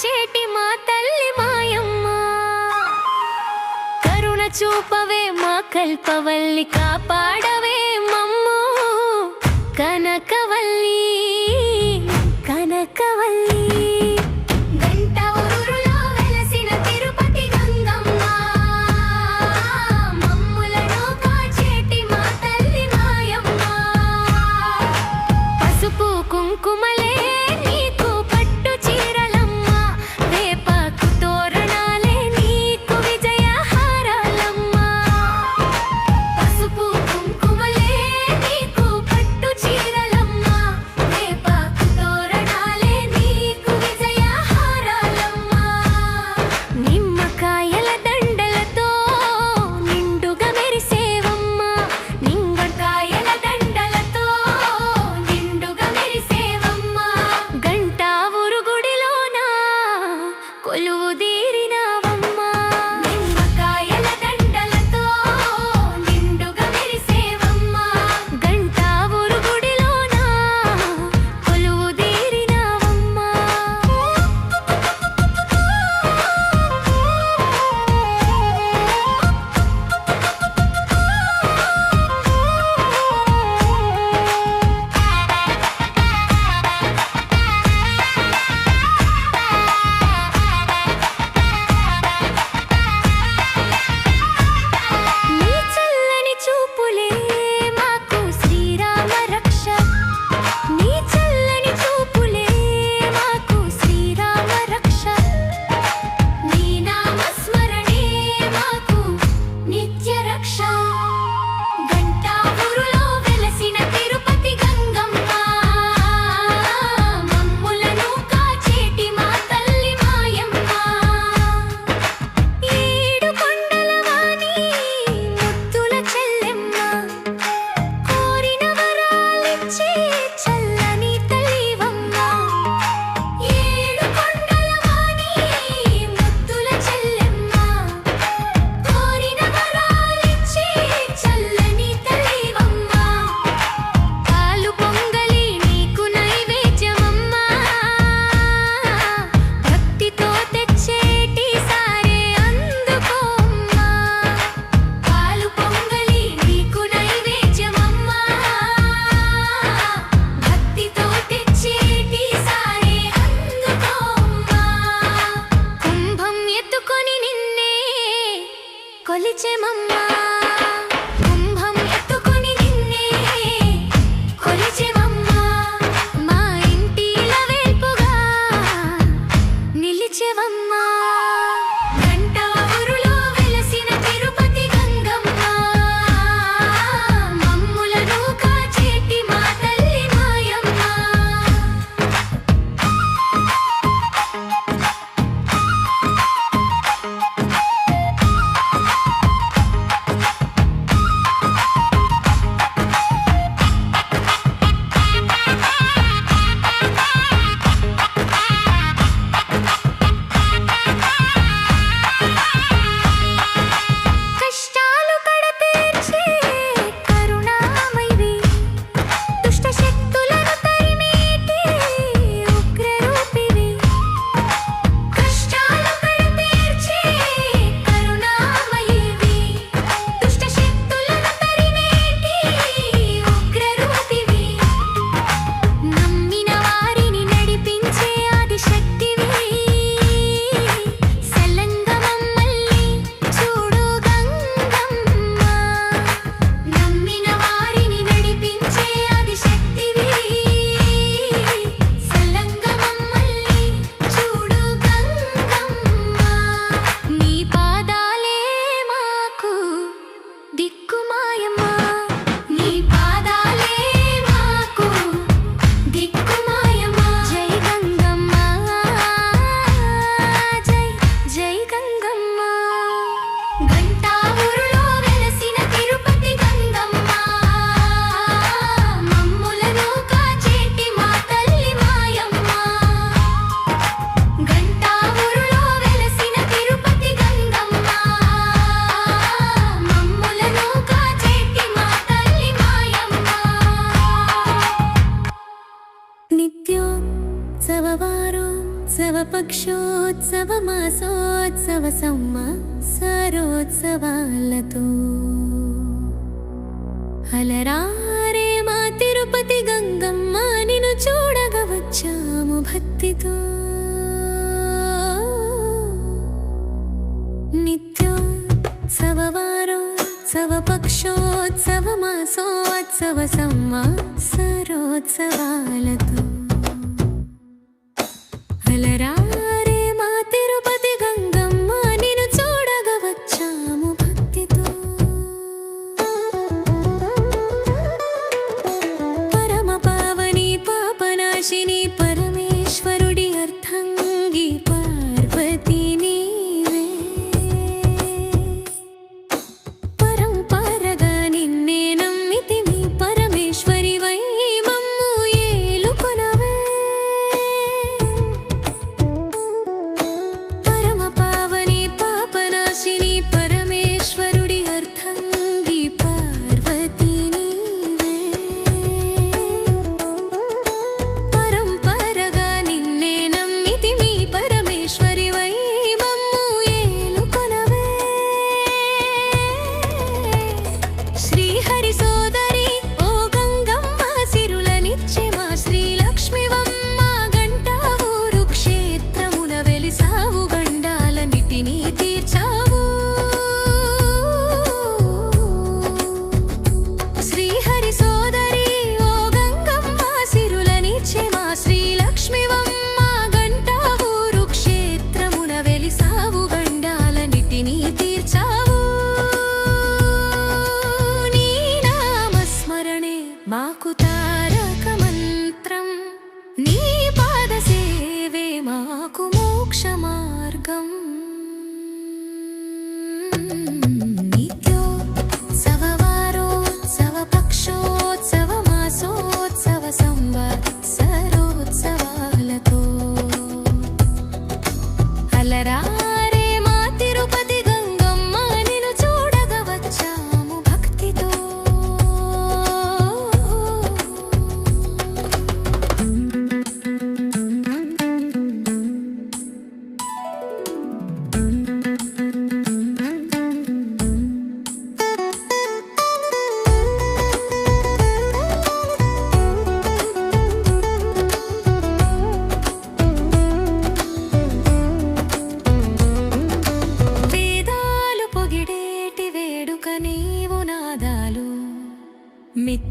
చేటి మా తల్లి మాయమ్మ. కరుణ చూపవే మా కల్పవల్లి కాపాడవే. ఉత్సవ పక్షోత్సవ మాసోత్సవ సంవత్సరోత్సవాలతో అలరారే మా తిరుపతి గంగమ్మ నిన్ను చూడగా వచ్చాము భక్తితో. నిత్యోత్సవవారోత్సవ పక్షోత్సవ మాసోత్సవ సంవత్సరోత్సవాలతో மலரா?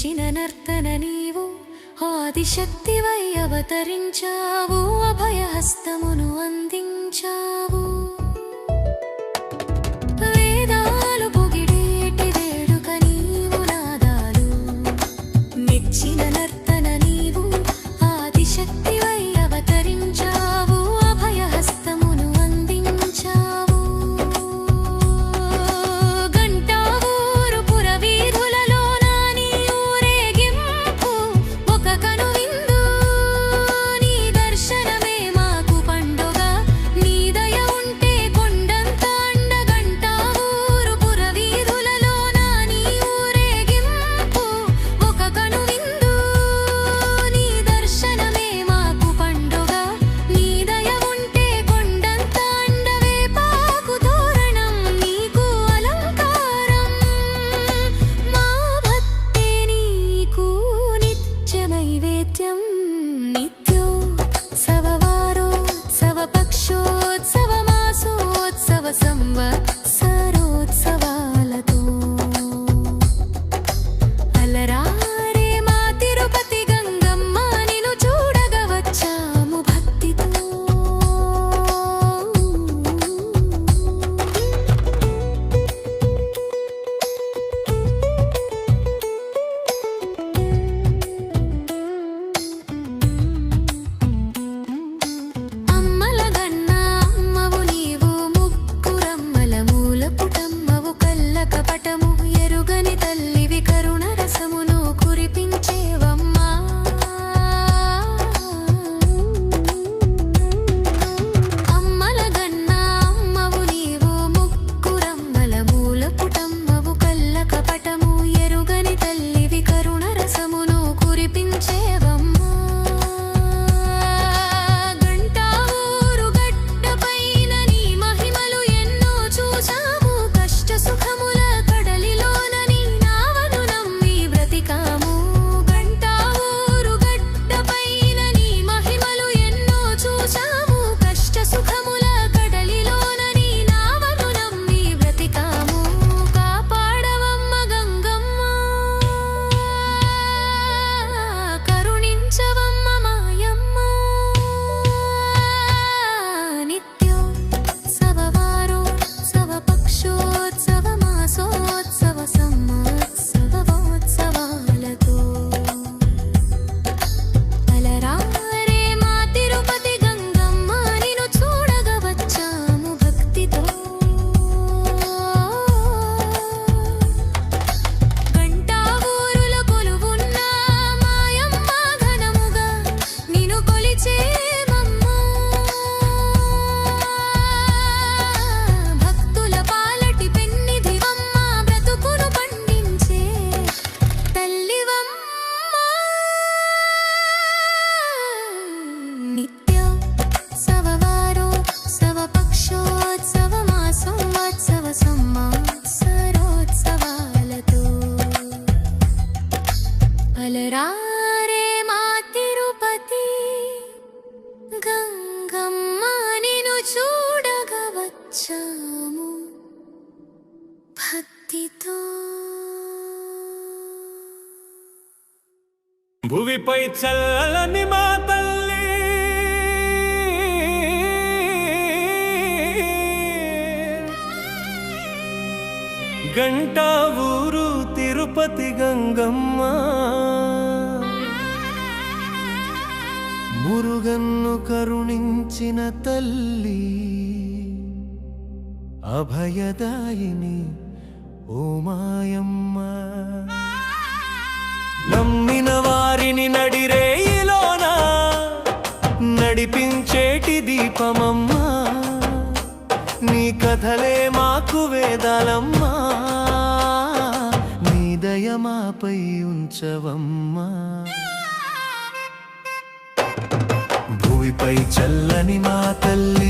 నిలిచిన నర్తన నీవు ఆదిశక్తివై అవతరించావు అభయహస్తమును అందించావు. 想 చల్లని మా తల్లి. గంట ఊరు తిరుపతి గంగమ్మ. మురుగన్ను కరుణించిన తల్లి. అభయదాయిని ఓమాయమ్మా నమ్మిన వారిని నడిరేయిలోన నడిపించేటి దీపమమ్మా. నీ కథలే మాకు వేదాలమ్మా. నీ దయమాపై ఉంచవమ్మా. భూమిపై చల్లని మా తల్లి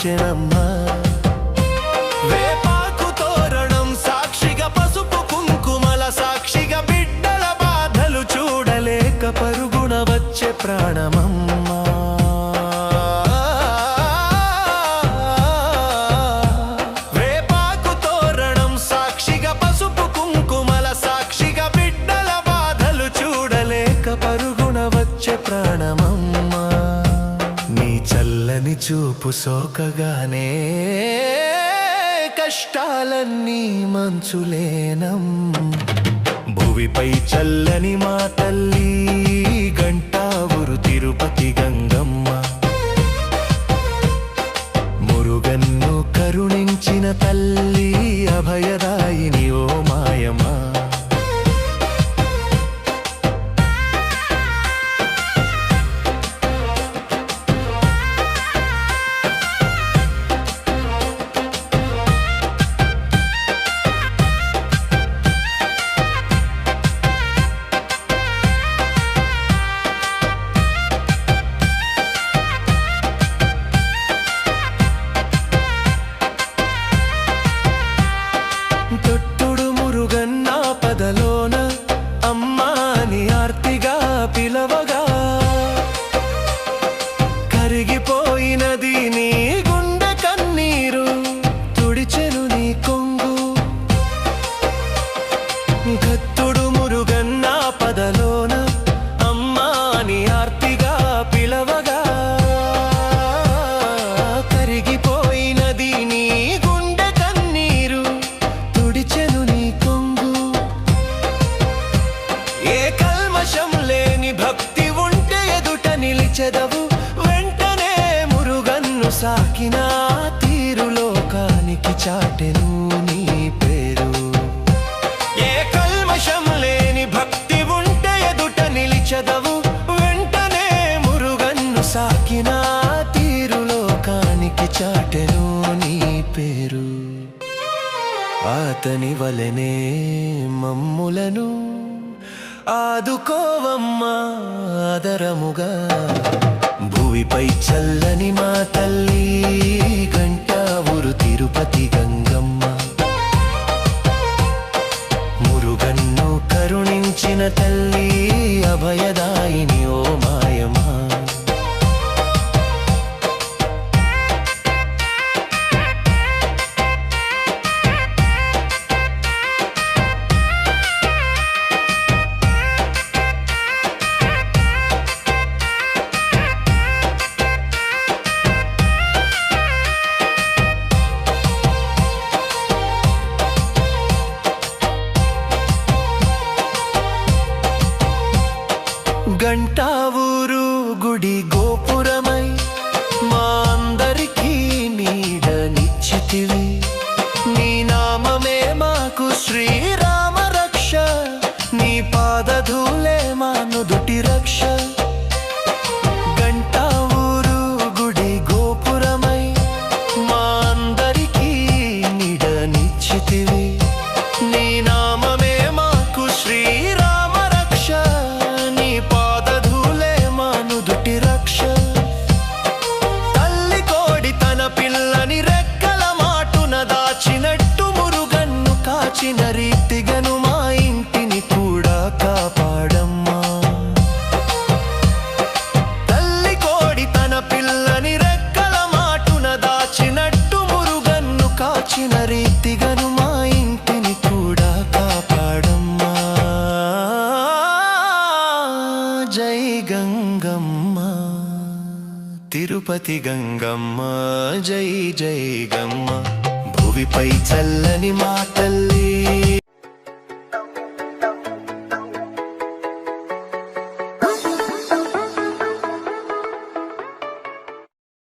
నిరూపించెనమ్మా వేపాకు తోరణం సాక్షిగా పసుపు కుంకుమల సాక్షిగా బిడ్డల బాధలు చూడలేక పరుగుణ వచ్చే ప్రాణమమ్మా చూపు సోకగానే కష్టాలన్నీ మంచులేనం. భువిపై చల్లని మా తల్లి గంటావురు తిరుపతి గంగమ్మ. మురుగన్ను కరుణించిన తల్లి అభయద మురుగన్ను సాకిన తీరు చాటెను నీ పేరు. అతని వలనే మమ్ములను ఆదుకోవమ్మా ఆదరముగా. భూమిపై చల్లని మా తల్లి గంటావురు తిరుపతి గంగమ్మ. మురుగన్ను కరుణించిన తల్లి అభయదాయిని ఓ మాయమా గంగమ్మ జై